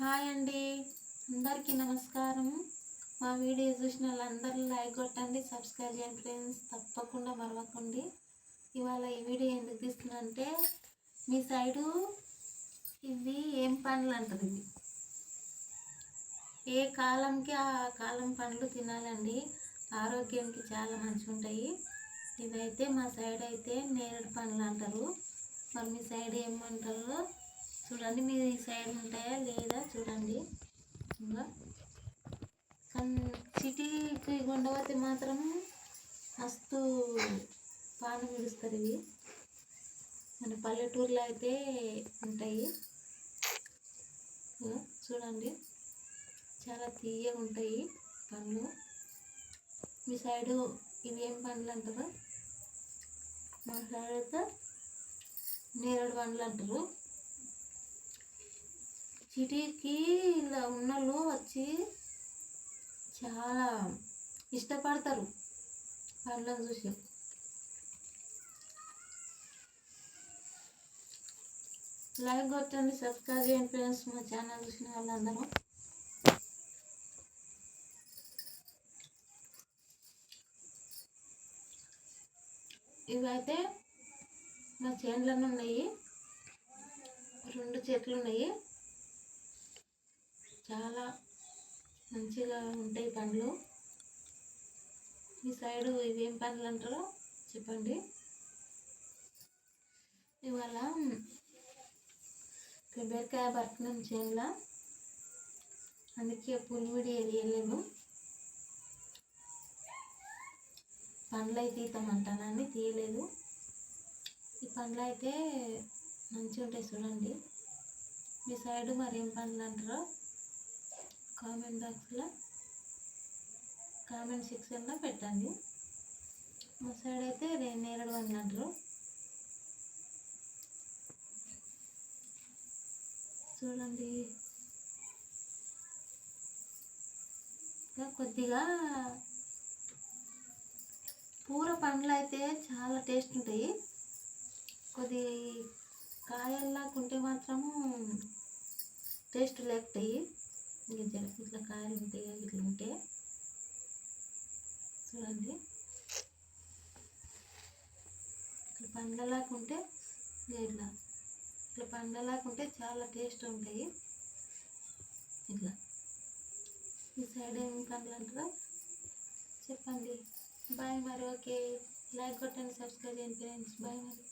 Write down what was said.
Hi అండి. అందరికీ నమస్కారం మా వీడియో చూసిన వాళ్ళందరూ లైక్ కొట్టండి సబ్స్క్రైబ్ చేయండి ఫ్రెండ్స్. తప్పకుండా మరవకండి. ఇవాళ ఈ వీడియో ఎందుకు తీస్తుందంటే మీ సైడు ఇది ఏం పండ్లు అంటుంది. ఇది ఏ కాలంకి ఆ కాలం పండ్లు తినాలండి. ఆరోగ్యానికి చాలా మంచిగా ఉంటాయి ఇవైతే మా సైడ్ అయితే నేరేడు పండ్లు అంటారు. మరి మీ సైడ్ ఏమంటారో చూడండి మీ సైడ్ ఉంటాయా లేదా చూడండి. ఇంకా కానీ సిటీకి ఉండబోతే మాత్రం మస్తు పాను విడుస్తారు ఇవి. మన పల్లెటూరులో అయితే ఉంటాయి. చూడండి చాలా తీయగా ఉంటాయి పండ్లు. మీ సైడు ఇవి ఏం పండ్లు అంటారు? మా సైడ్ అయితే నేరేడు పండ్లు అంటారు. సిటీకి ఇలా ఉన్నోళ్ళు వచ్చి చాలా ఇష్టపడతారు పండ్లను చూసి. లైక్ కొట్టండి సబ్స్క్రైబ్ చేయండి ఫ్రెండ్స్ మా ఛానల్ చూసిన వాళ్ళందరూ. ఇవైతే మా చేనులను ఉన్నాయి. రెండు చెట్లు ఉన్నాయి చాలా మంచిగా ఉంటాయి పండ్లు. మీ సైడు ఇవేం పండ్లు అంటారో చెప్పండి. ఇవాళ కొబ్బరికాయ భర్తనం చేయాల అందుకే పులివిడి వేయలేము పండ్లు అయితే తీతామంటానని తీయలేదు. ఈ పండ్లు అయితే మంచిగా ఉంటాయి చూడండి. మీ సైడు మరి ఏం పండ్లు అంటారో కామెంట్ బాక్స్లో కామెంట్ సెక్షన్లో పెట్టండి. మా సైడ్ అయితే రే- నేరడు పండ్లు అంటారు. చూడండి. ఇంకా కొద్దిగా పూర పండ్లు అయితే చాలా టేస్ట్ ఉంటాయి. కొద్ది కాయల్లాకుంటే మాత్రము టేస్ట్ లేకపోతాయి గింజలు ఇట్లా కాయలు ఉంటాయి ఇట్లా ఉంటే. చూడండి. ఇట్లా పండ్లలాగా ఉంటే ఇట్లా ఇట్లా పండ్లలాగా ఉంటే చాలా టేస్ట్ ఉంటాయి. ఇట్లా. ఈ సైడ్ ఏం పండ్లు అంటారా చెప్పండి. బాయ్ మరి ఓకే. లైక్ కొట్టండి సబ్స్క్రైబ్ చేయండి ఫ్రెండ్స్. బాయ్ మరి.